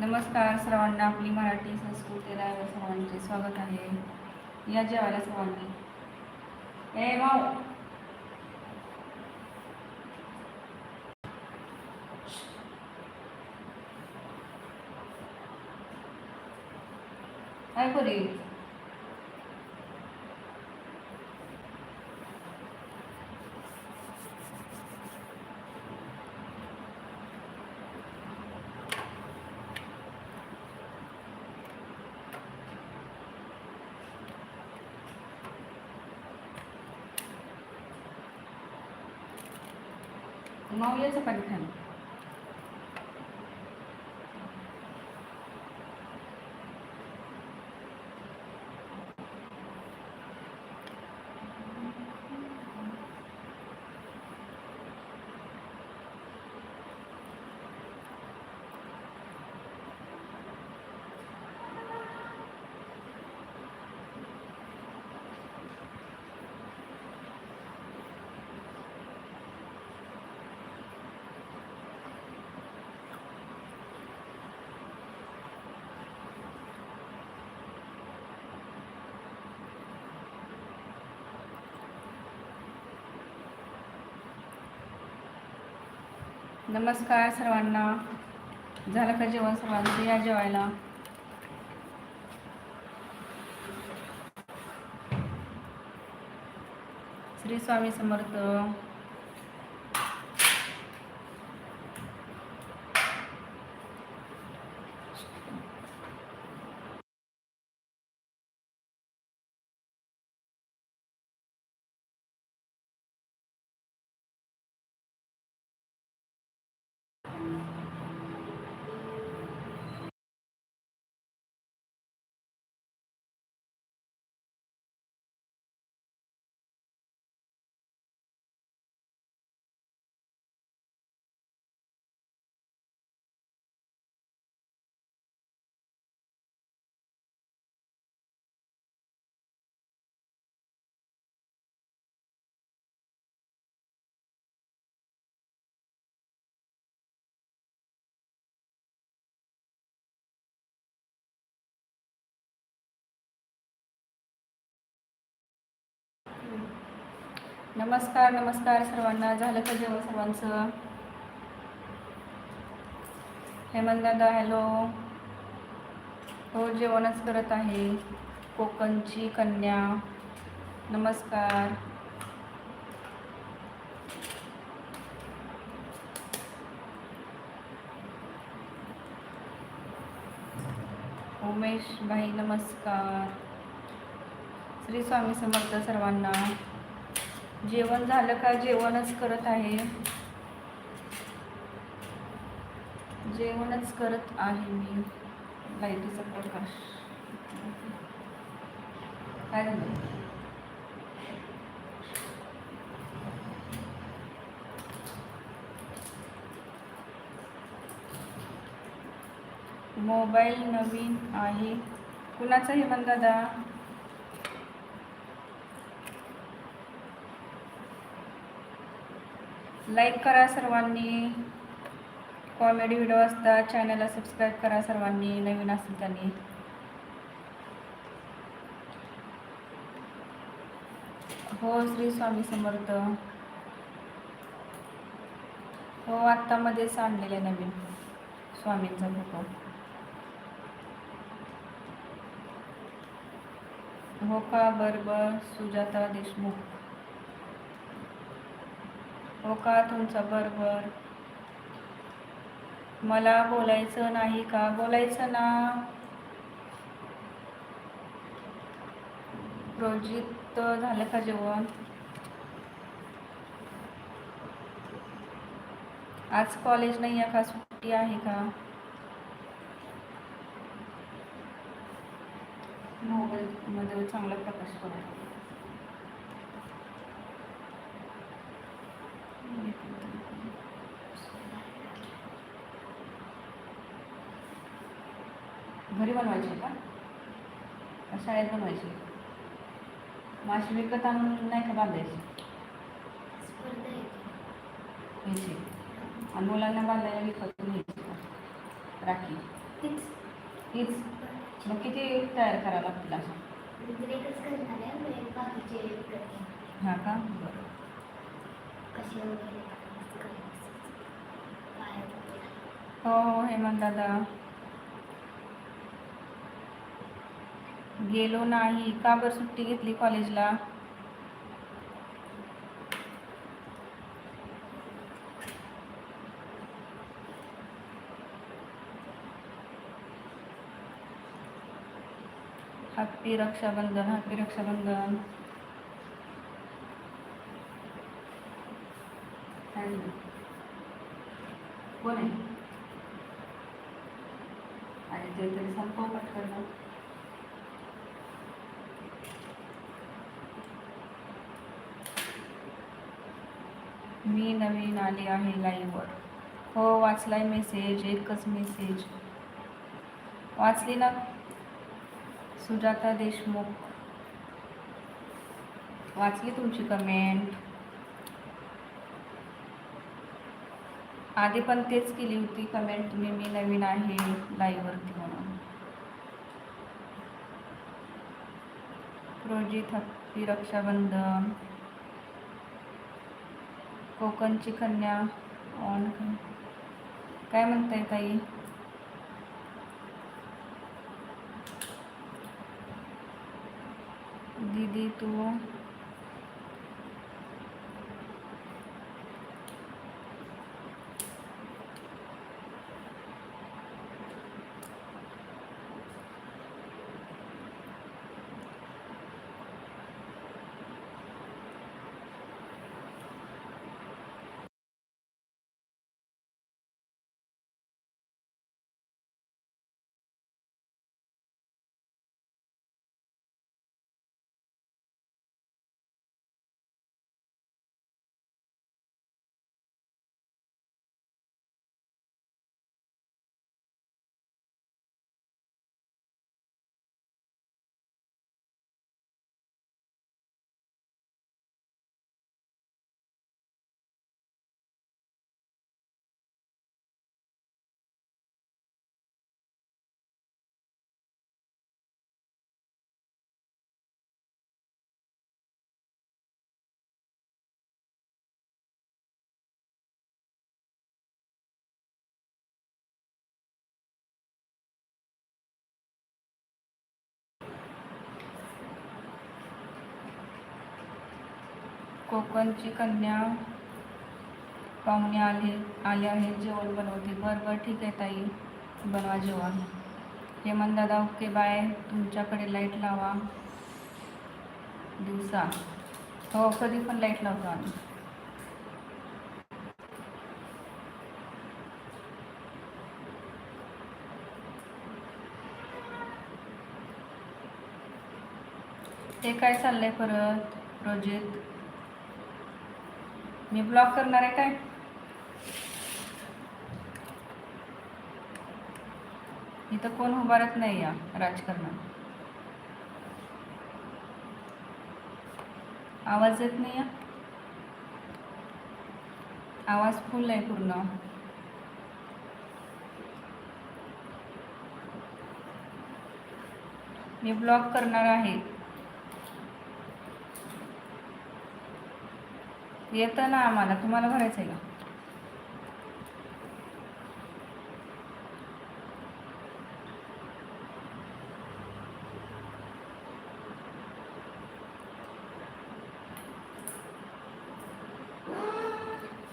नमस्कार सर्वांना आपली मराठी संस्कृतीला सर्वांचे स्वागत आहे. या जेवायला सर्वांनी. ए माऊ. काय करी माऊ या चपाती खाली नमस्कार सर्वांना. झालं का जेवण सर्वांचं? या जेवायला. श्री स्वामी समर्थ. नमस्कार नमस्कार सर्वांना. झालं का जेवण सर्वांचं? हेमंत दादा हॅलो हो जेवणच करत आहे. कोकणची कन्या. नमस्कार. उमेश भाई नमस्कार. श्री स्वामी समर्थ सर्वांना. जेवण झालं का? जेवणच करत आहे. जेवणच करत आहे मी. लाईटीचा प्रकाश काय झालं? मोबाईल नवीन आहे. कुणाचा हेमंत दादा? लाईक करा सर्वांनी. कॉमेडी व्हिडिओ असतात चॅनलला सबस्क्राईब करा सर्वांनी नवीन असेल त्यांनी हो श्री स्वामी समर्थ. हो आत्तामध्येच आणलेले नवीन स्वामींचा फोटो हो का? बरं बर. सुजाता देशमुख. हो का तुमचं बरोबर? मला बोलायचं नाही का? बोलायचं ना. प्रोजित झालं का जेवण? आज कॉलेज नाही आहे का? सुट्टी आहे का? मोबाईलमध्ये चांगला प्रकाश पडा घरी बनवायची का? शाळेत बनवायची? माशी विकत आणून नाही का बांधायची? घ्यायची. आणि मुलांना बांधायला विकत घ्यायची राखी. तीच. मग किती तयार करावं लागतील असं. हां का? बरं. हो हो हेमंत दादा. गेलो नाही. का बरं सुट्टी घेतली कॉलेजला? Happy Rakshabandhan happy Rakshabandhan. कोण आहे आणि ते तरी संपव पटकन मी नवीन आले आहे लाईव्हवर. हो वाचलाय मेसेज एकच मेसेज वाचली ना? सुजाता देशमुख. वाचली तुमची कमेंट आधी पण तेच केली होती कमेंट तुम्ही मी नवीन आहे लाईव्हवरती म्हणून. रोजी थप्पी रक्षाबंधन. कोकणची कन्या ऑन काय म्हणताय ताई? दीदी तू? कोकणची कन्या पाहुणे आले आले आहेत जेवण बनवते. बरं बरं ठीक आहे ताई. बनवा जेवण. हेमंत दादा ओके बाय तुमच्याकडे लाइट लावा. दिवसा. हो कधी पण लाइट लावतो आम्ही. ते काय चाललंय परत? प्रोजेक्ट मी ब्लॉक करणार आहे काय इथं कोण उभारत नाही या राजकारणात. आवाज येत नाही या? आवाज फुल आहे पूर्ण. मी ब्लॉक करणार आहे. येतं ना आम्हाला. तुम्हाला भरायचं आहे का?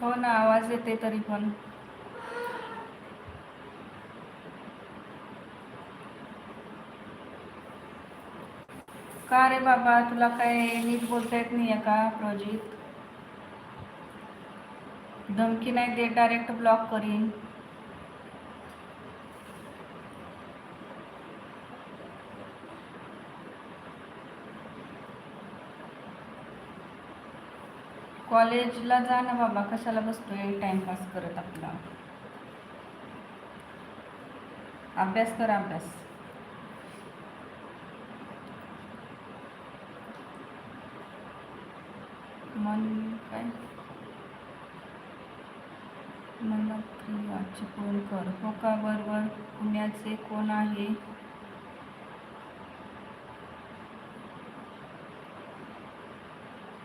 हो ना आवाज येते तरी पण. का रे बाबा तुला काय नीट बोलता येत नाही आहे का प्रोजेक्ट धमकी नाही देत डायरेक्ट ब्लॉक करीन. कॉलेजला जा ना बाबा कशाला बसतोय? टाइमपास करत आपला. अभ्यास कर अभ्यास. मन काय? मन क्रिया कर. हो का बरोबर पुण्याचे कोण आहे?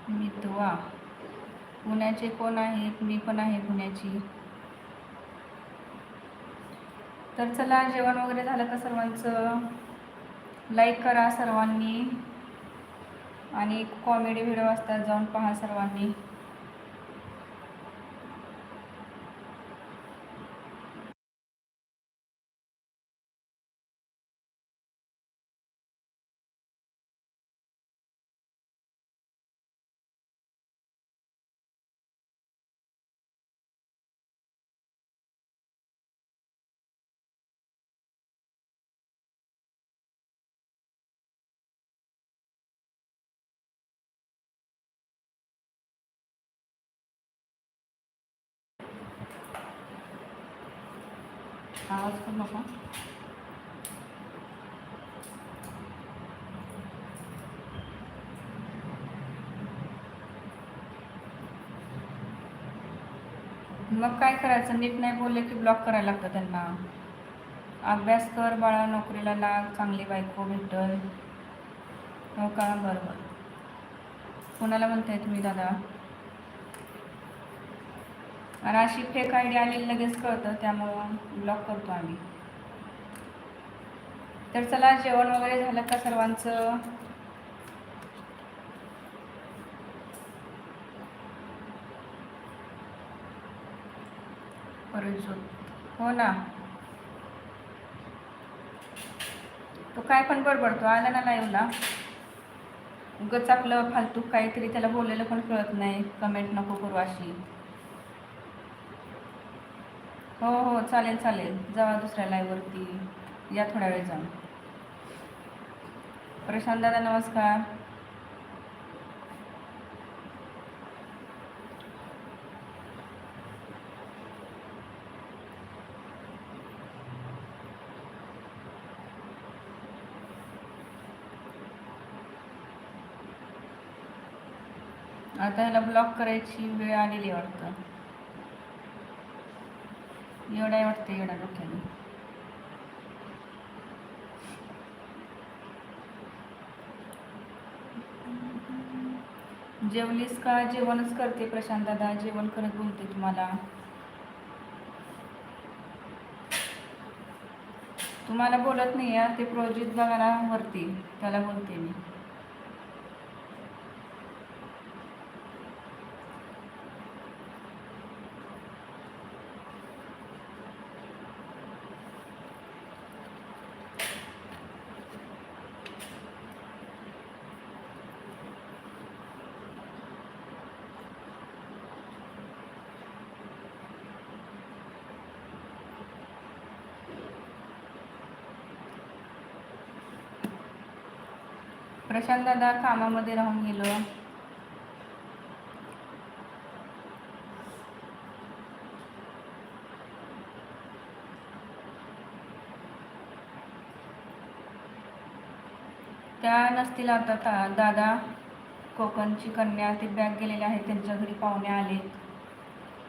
मितवा. पुण्याचे कोण आहेत? मी पण आहे पुण्याची. तर चला जेवण वगैरे झालं का सर्वांचं? लाईक करा सर्वांनी. आणि कॉमेडी व्हिडिओ असतात जाऊन पहा सर्वांनी. आवाज पण नका मग काय करायचं? नीट नाही बोलले की ब्लॉक करायला लागतं त्यांना. अभ्यास कर बाळा नोकरीला लाग चांगली बायको भेटल. हो का? बरं बरं कोणाला म्हणताय तुम्ही दादा? आणि अशी फेक आय डी आलेली लगेच कळतं त्यामुळं ब्लॉक करतो आम्ही. तर चला जेवण वगैरे झालं का सर्वांचं? परत झोप. हो ना. तो काय पण बडबडतो आला ना लाईव्हला उगच आपलं फालतू काहीतरी त्याला बोललेलं पण कळत नाही कमेंट नको करू अशी. हो हो चालेल चालेल. जावा दुसऱ्या लाईव्हवरती या थोड्या वेळ जाऊन. प्रशांत दादा नमस्कार. आता ह्याला ब्लॉक करायची वेळ आलेली आहे वाटतं. एवढा आहे वाटतं एवढा डोक्याने. जेवलीस का? जेवणच करते प्रशांत दादा. जेवण करत बोलते तुम्हाला. तुम्हाला बोलत नाही या ते प्रोजेक्ट बघायला वरती त्याला बोलते मी. प्रशांत दादा कामामध्ये राहून गेलो. त्या नसतील आता ता- दादा कोकणची कन्या ते बॅग गेलेले आहेत त्यांच्या घरी पाहुणे आले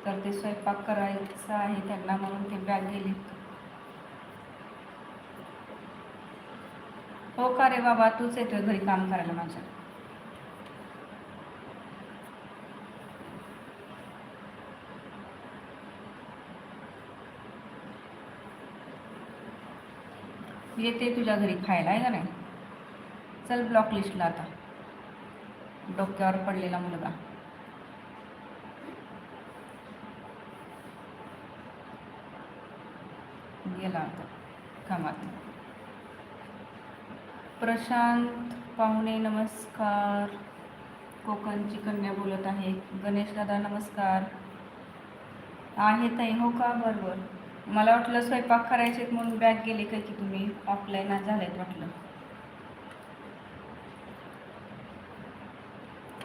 तर ते स्वयंपाक करायचा आहे त्यांना म्हणून ते बॅग गेले हो का रे बाबा? तूच येतोय घरी काम करायला माझ्या येते तुझ्या घरी खायला आहे का नाही? चल ब्लॉक लिस्टला आता. डोक्यावर पडलेला मुलगा. गेला आता कामात. प्रशांत पाहुणे नमस्कार. कोकणची कन्या बोलत आहे. गणेश दादा नमस्कार. आहे ताई हो का? बरोबर. मला वाटलं स्वयंपाक करायचे म्हणून बॅग गेले काय की तुम्ही ऑफलाईन झालेत वाटलं.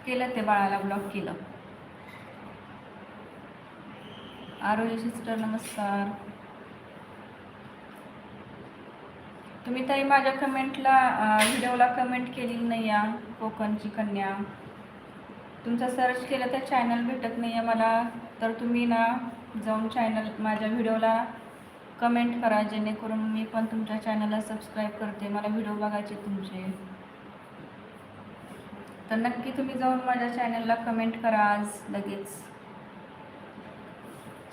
केलं ते बाळाला ब्लॉक केलं. आरोग्य सिस्टर नमस्कार. तुम्ही ताई माझ्या कमेंटला व्हिडिओला कमेंट केलेली नाही या कोकणची कन्या. तुमचा सर्च केलं तर चॅनल भेटत नाही आहे मला तर तुम्ही ना जाऊन चॅनल माझ्या व्हिडिओला कमेंट करा जेणेकरून मी पण तुमच्या चॅनलला सबस्क्राईब करते मला व्हिडिओ बघायचे तुमचे. तर नक्की तुम्ही जाऊन माझ्या चॅनलला कमेंट करा आज लगेच.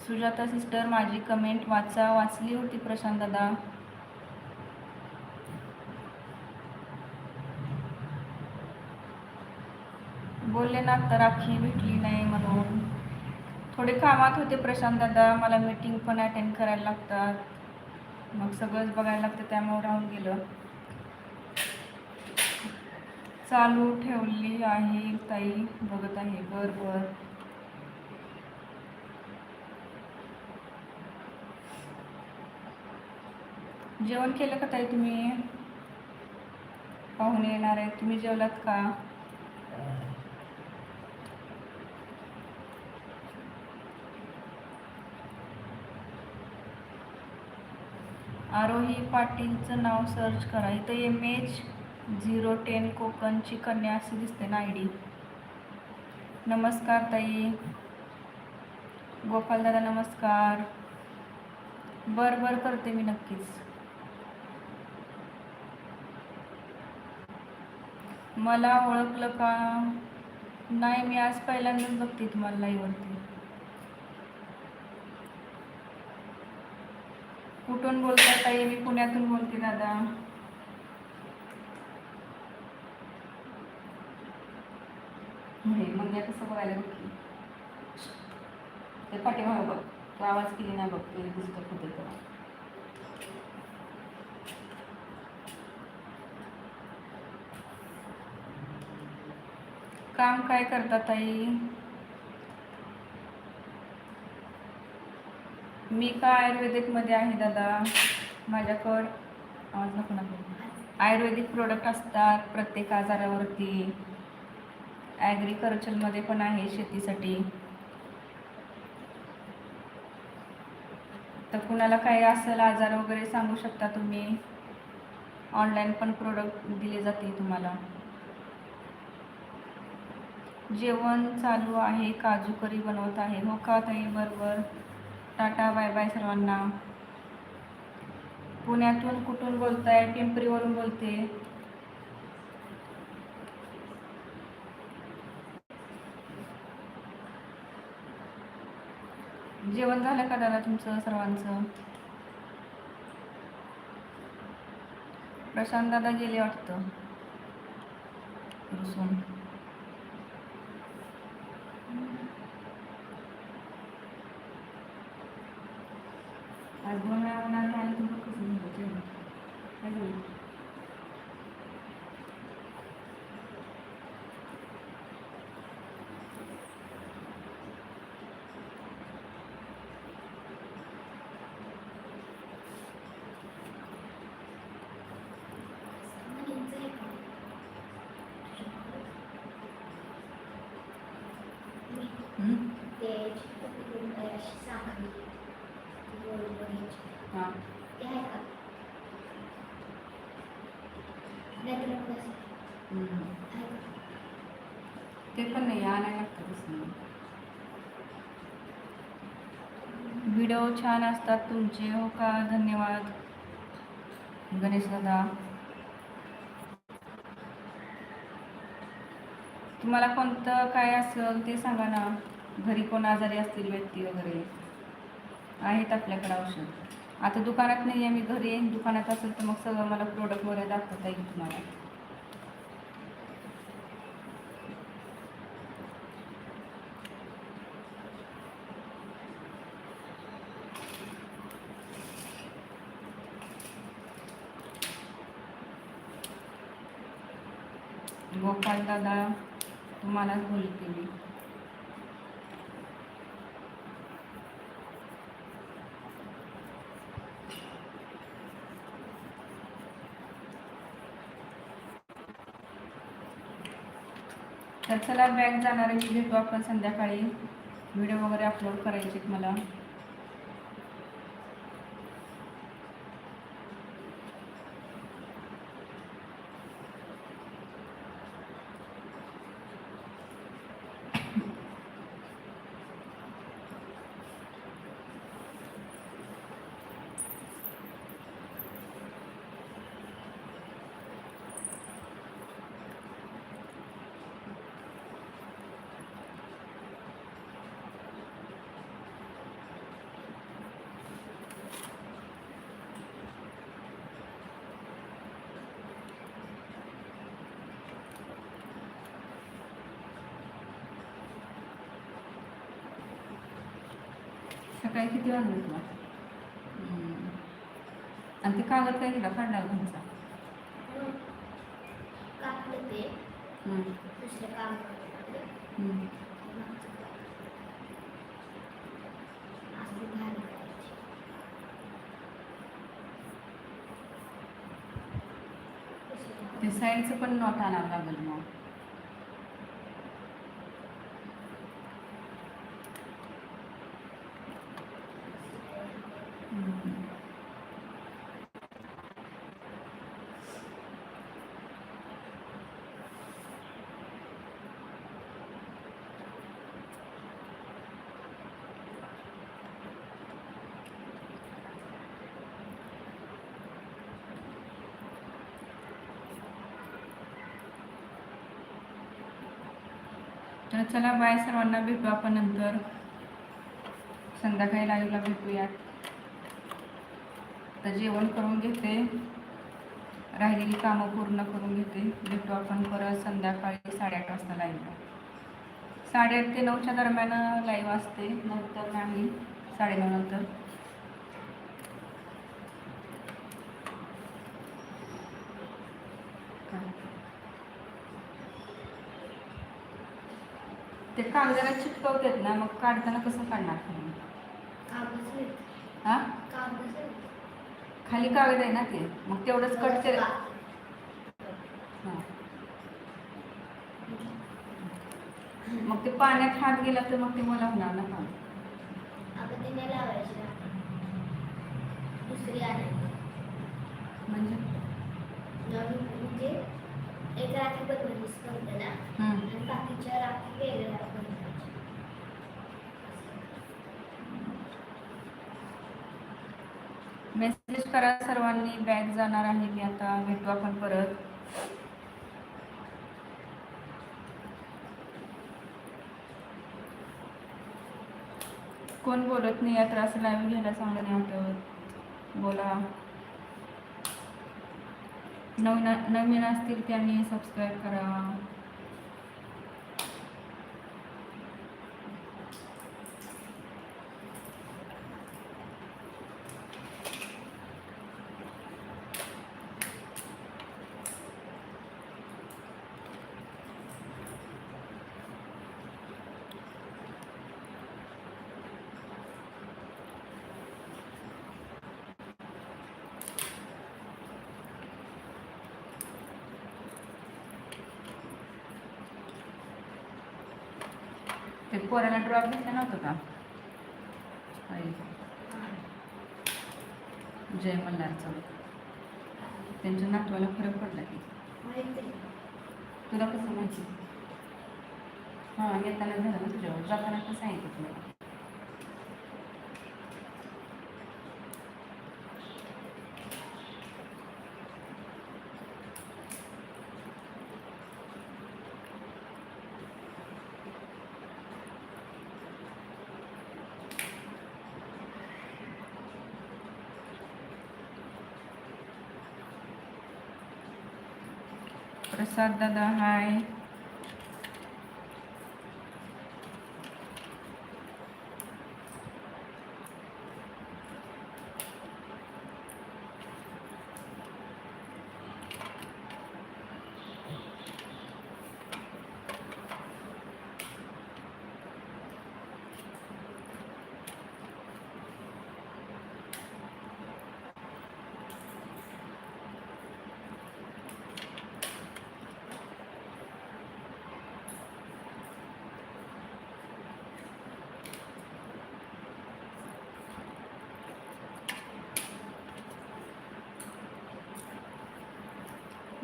सुजाता सिस्टर माझी कमेंट वाचा वाचली होती प्रशांत दादा. बोलले ना तर राखी भेटली नाही म्हणून. थोडे कामात होते प्रशांत दादा मला मीटिंग पण अटेंड करायला लागतात. मग सगळंच बघायला लागतं त्यामुळे राहून गेलं. चालू ठेवली आहे ताई बघत आहे. बर बर. जेवण केलं का ताई तुम्ही? पाहुणे येणार आहे तुम्ही जेवलात का? आरोही पाटीलचं नाव सर्च करा. इथं एम एच झिरो टेन कोकणची कन्या अशी दिसते ना आय डी नमस्कार ताई. गोपाल दादा नमस्कार. बर बर करते मी नक्कीच. मला ओळखलं का? नाही मी आज पहिल्यांदाच बघते तुम्हाला लाईव्हवरती कुठून बोलता ताई? मी पुण्यातून बोलते दादा. हे मग या कसं बघायला बघ ते पाठीमागं बघ. तू आवाज केली नाही बघ ते दिसत होते तेव्हा काम काय करता ताई? मी का आयुर्वेदिकमध्ये आहे दादा? माझ्याकडं आवाज नको नको आयुर्वेदिक प्रोडक्ट असतात प्रत्येक आजारावरती. ॲग्रिकल्चरमध्ये पण आहे शेतीसाठी. तर कुणाला काही असेल आजार वगैरे सांगू शकता तुम्ही? ऑनलाईन पण प्रोडक्ट दिले जाते तुम्हाला. जेवण चालू आहे काजू करी बनवत आहे. हो का ताई? बरोबर. टाटा बाय बाय सर्वांना. पुण्यातून कुठून बोलताय? पिंपरीवरून बोलते. जेवण झालं का दादा तुमचं सर्वांचं? प्रशांत दादा गेले वाटतं. रुसून आज दोन वेळा उन्हाळ्यात आलं तुमचं कसं झालं जेवण काय झालं मुलींचं हे? ते पण नाही आणायला लागतं तसं. व्हिडिओ छान असतात तुमचे हो का? धन्यवाद. गणेश दादा. तुम्हाला कोणतं काय असेल ते सांगा ना. घरी कोण आजारी असतील व्यक्ती वगैरे. आहेत आपल्याकडे औषध. आता दुकानात नाही आहे मी घरी येईन दुकानात असेल तर मग सगळं मला प्रोडक्ट वगैरे दाखवता येईल तुम्हाला. गोपाल दादा तुम्हालाच बोलते मी तर चला बँक जाणार आहे मी भेटू आपण संध्याकाळी व्हिडिओ वगैरे अपलोड करायचे आहेत मला. सकाळी किती वाजले तुला. आणि ते कागद काय केला काढला घरचा मग कापलं ते हम्म. दुसरं काम करतं हम्म. असं भारी करायची ते साईडचं पण नॉट आणावं तर चला बाय सर्वांना भेटू आपण नंतर. संध्याकाळी लाईव्हला भेटूयात. तर जेवण करून घेते. राहिलेली कामं पूर्ण करून घेते. भेटू आपण परत संध्याकाळी साडेआठ वाजता लाईव्हला साडेआठ ते नऊच्या दरम्यान लाईव्ह असते. नंतर नाही साडेनऊ नंतर ते कागदाला चिटकवतात ना मग काढताना कसं काढणार तुम्ही? हा? खाली कागद आहे ना ते. मग तेवढंच कट केलं. मग ते पाण्यात हात गेला तर मग ते मला होणार ना आणायची म्हणजे? म्हणजे एक राखी बनवायची स्पर्धेला. आणि बाकीच्या राखी वेगळ्या मेसेज करा सर्वांनी बॅग जाणार आहे मी आता भेटू आपण परत. कोण बोलत नाही या त्रास लाईव्ह घ्यायला चांगलं नाही वाटत बोला. नवीन नवीन असतील त्यांनी सबस्क्राईब करा. ते पोराला ड्रॉप घेतलं नव्हतं का? जय मल्हारचं. त्यांच्या नातवाला फरक पडला की. तुला कसं माहिती? हां येताना झालं ना तुझ्यावर. जाताना कसं सांगितलं तुला. प्रसाद दादा हाय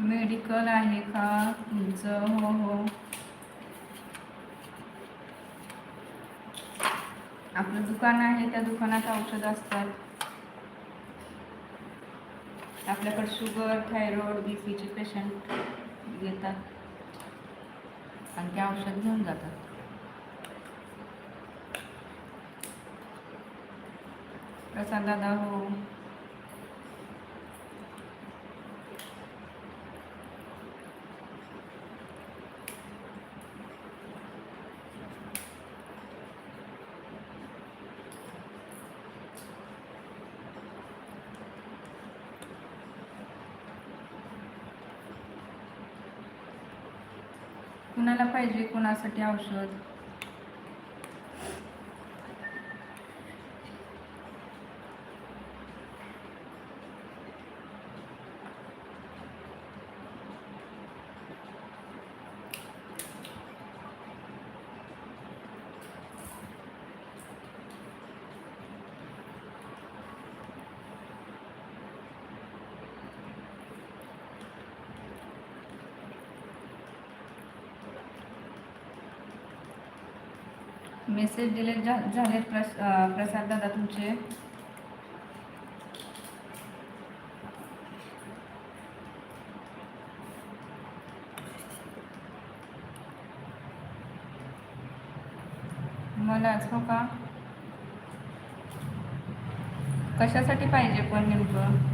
मेडिकल आहे का तुमचं? हो हो. आपलं दुकान आहे त्या दुकानात औषध असतात. आपल्याकडे शुगर थायरॉइड बी पीचे पेशंट येतात. आणि ते औषध घेऊन जातात. प्रसाद दादा हो कुणाला पाहिजे कोणासाठी औषध? मेसेज डिलीट झा झाले प्रस प्रसाद दादा तुमचे. मलाच हो का? कशासाठी पाहिजे पण नेमकं?